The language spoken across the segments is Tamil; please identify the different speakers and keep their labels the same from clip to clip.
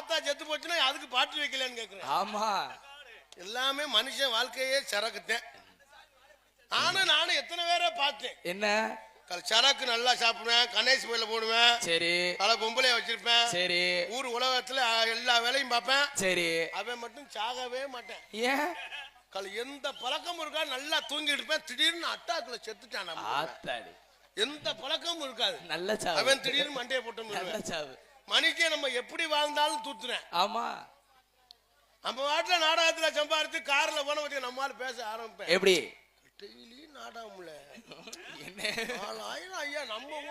Speaker 1: ஆத்தா செத்து போச்சுன்னா அதுக்கு பாட்டு வைக்கலன்னு கேக்குறேன்.
Speaker 2: ஆமா.
Speaker 1: எல்லாமே மனுஷன் வாழ்க்கையே சரக்குத்தேன். நானும் நானும் எத்தனை பேரை பார்த்தேன்.
Speaker 2: என்ன?
Speaker 1: கல் சரக்கு நல்லா சாப்பிடுவேன் கணேஷ் பையில போடுவேன்
Speaker 2: சரி.
Speaker 1: பல பொம்பளைய வச்சிருப்பேன்.
Speaker 2: சரி.
Speaker 1: ஊர் உலகத்துல எல்லா வேலையும் பார்ப்பேன்.
Speaker 2: சரி.
Speaker 1: அவன் மட்டும் சாகவே மாட்டேன்.
Speaker 2: ஏன்?
Speaker 1: கல் எந்த பழக்கமும் இருக்கா நல்லா தூங்கிட்டு இருப்பேன். திடீர்னு அட்டாக்குல செத்துட்டான் எந்த பழக்கமும் இருக்காது.
Speaker 2: நல்ல சாவு.
Speaker 1: அவன் திடீர்னு மண்டையை போட்டு
Speaker 2: நல்ல. சாவு.
Speaker 1: மனுஷன் நம்ம எப்படி வாழ்ந்தாலும் தூத்துறேன்.
Speaker 2: ஆமா.
Speaker 1: நம்ம வாட்டுல நாடகத்துல சம்பாரிச்சு கார்ல போன வச்சு நம்மால பேச ஆரம்பிப்பேன்.
Speaker 2: எப்படி?
Speaker 1: டெய்லி நாடகம்ல.
Speaker 2: என்ன?
Speaker 1: நாலாயிரம் ஐயா நம்ம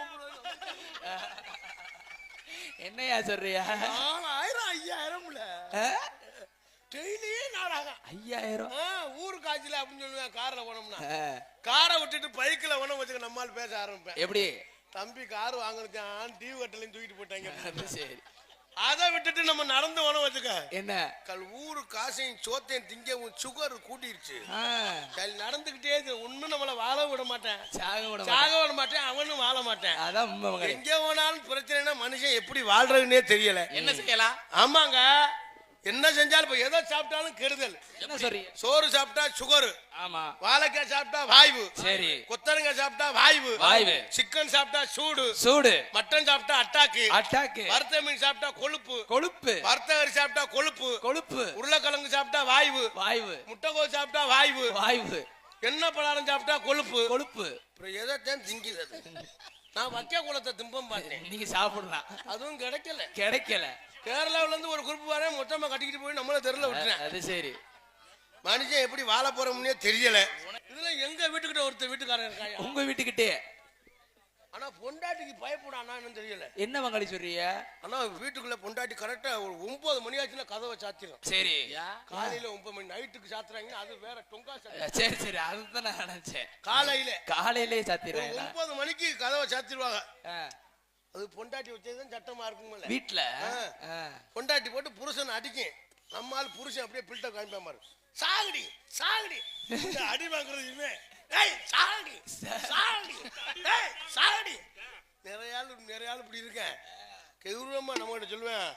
Speaker 2: என்னையா சொல்றியா?
Speaker 1: நாலாயிரம் ஐயாயிரம்ல? டெய்லி நாடகம்.
Speaker 2: ஐயாயிரம்?
Speaker 1: ஊரு காய்ச்சல அப்படின்னு சொல்லுவேன் கார்ல போனோம்னா. காரை விட்டுட்டு பைக்கில் போன வச்சுக்க நம்மால் பேச ஆரம்பிப்பேன்.
Speaker 2: எப்படி?
Speaker 1: தம்பி கார் வாங்கினச்சான் டிவி கட்டலையும் தூக்கிட்டு போட்டாங்க
Speaker 2: அது சரி.
Speaker 1: அதை விட்டுட்டு நம்ம நடந்து போன வச்சுக்க
Speaker 2: என்ன?
Speaker 1: கல் ஊரு காசையும் சோத்தையும் திங்கவும் சுகர் கூட்டிருச்சு. சரி நடந்துகிட்டே இருக்கு. ஒன்னும் நம்மள வாழ விட மாட்டேன்.
Speaker 2: சாக விட.
Speaker 1: சாக விட மாட்டேன். அவனும் வாழ மாட்டேன்.
Speaker 2: அதான்
Speaker 1: எங்க போனாலும் பிரச்சனைனா மனுஷன் எப்படி வாழ்றதுன்னே தெரியல.
Speaker 2: என்ன செய்யலாம்?
Speaker 1: ஆமாங்க. என்ன செஞ்சாலும் இப்ப எதை சாப்பிட்டாலும் கெடுதல்.
Speaker 2: என்ன சொல்றீங்க?
Speaker 1: சோறு சாப்பிட்டா சுகர்
Speaker 2: ஆமா.
Speaker 1: வாழைக்காய் சாப்பிட்டா வாய்வு
Speaker 2: சரி.
Speaker 1: கொத்தரங்காய் சாப்பிட்டா வாய்வு
Speaker 2: வாய்வு.
Speaker 1: சிக்கன் சாப்பிட்டா சூடு
Speaker 2: சூடு.
Speaker 1: மட்டன் சாப்பிட்டா அட்டாக்கு
Speaker 2: அட்டாக்கு
Speaker 1: வறுத்த மீன் சாப்பிட்டா கொழுப்பு
Speaker 2: கொழுப்பு.
Speaker 1: வறுத்த கறி சாப்பிட்டா கொழுப்பு
Speaker 2: கொழுப்பு.
Speaker 1: உருளைக்கிழங்கு சாப்பிட்டா வாய்வு
Speaker 2: வாய்வு.
Speaker 1: முட்டைக்கோஸ் சாப்பிட்டா வாய்வு
Speaker 2: வாய்வு.
Speaker 1: எண்ணெய் பலகாரம் சாப்பிட்டா கொழுப்பு.
Speaker 2: கொழுப்பு.
Speaker 1: அப்புறம் எதைத்தான் திங்கிறது நான் வக்க குளத்தை திம்பம் பார்த்தேன்.
Speaker 2: நீங்க சாப்பிடலாம்.
Speaker 1: அதுவும் கிடைக்கல.
Speaker 2: கிடைக்கல.
Speaker 1: கேரளாவுல இருந்து ஒரு குரூப் வரேன் மொத்தமா கட்டிக்கிட்டு போய் நம்மள தெருல விட்டுறேன்
Speaker 2: அது சரி.
Speaker 1: மனுஷன் எப்படி வாழ போறோம்னே தெரியல. இதுல எங்க வீட்டுக்கிட்ட ஒருத்தர் வீட்டுக்காரன் இருக்காயா?
Speaker 2: உங்க வீட்டுக்கிட்டே?
Speaker 1: ஆனா பொண்டாட்டிக்கு பயப்படானா என்னன்னு தெரியல.
Speaker 2: என்ன மங்களி சொல்றீங்க?
Speaker 1: ஆனா வீட்டுக்குள்ள பொண்டாட்டி கரெக்டா ஒரு ஒன்பது மணி ஆச்சுன்னா கதவை சாத்திரும்.
Speaker 2: சரி.
Speaker 1: காலையில ஒன்பது மணி நைட்டுக்கு சாத்துறாங்கன்னா அது வேற டொங்கா.
Speaker 2: சரி சரி. அதுதான் நான் நினைச்சேன்.
Speaker 1: காலையில.
Speaker 2: காலையிலே
Speaker 1: ஒரு
Speaker 2: சாத்திடுறேன்
Speaker 1: ஒன்பது மணிக்கு கதவை சாத்திடுவாங்க அது பொண்டாட்டி வச்சதுதான் சட்டமா இருக்கும்ல.
Speaker 2: வீட்டுல.
Speaker 1: பொண்டாட்டி போட்டு புருஷன் அடிக்கும். நம்மால் புருஷன் அப்படியே பில்ட்ட காமிப்பா மாதிரி சாகுடி சாகுடி. அடி வாங்குறது இவன் ஏய் சாகுடி சாகுடி. ஏய் சாகுடி. நிறைய ஆள் நிறைய ஆள் இப்படி இருக்கேன் கெவுரமா நம்மகிட்ட சொல்லுவேன்.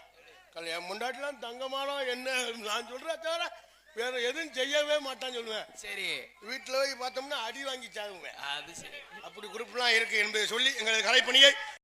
Speaker 1: கல்யாணம் முண்டாட்டிலாம் தங்கமானோ என்ன? நான் சொல்றேன் தவிர வேற எதுவும் செய்யவே மாட்டான்னு சொல்லுவேன்.
Speaker 2: சரி.
Speaker 1: வீட்டுல போய் பார்த்தோம்னா அடி வாங்கி சாகுவேன்.
Speaker 2: அது சரி.
Speaker 1: அப்படி குரூப்லாம் இருக்கு என்பதை சொல்லி எங்களது கலைப்பணியை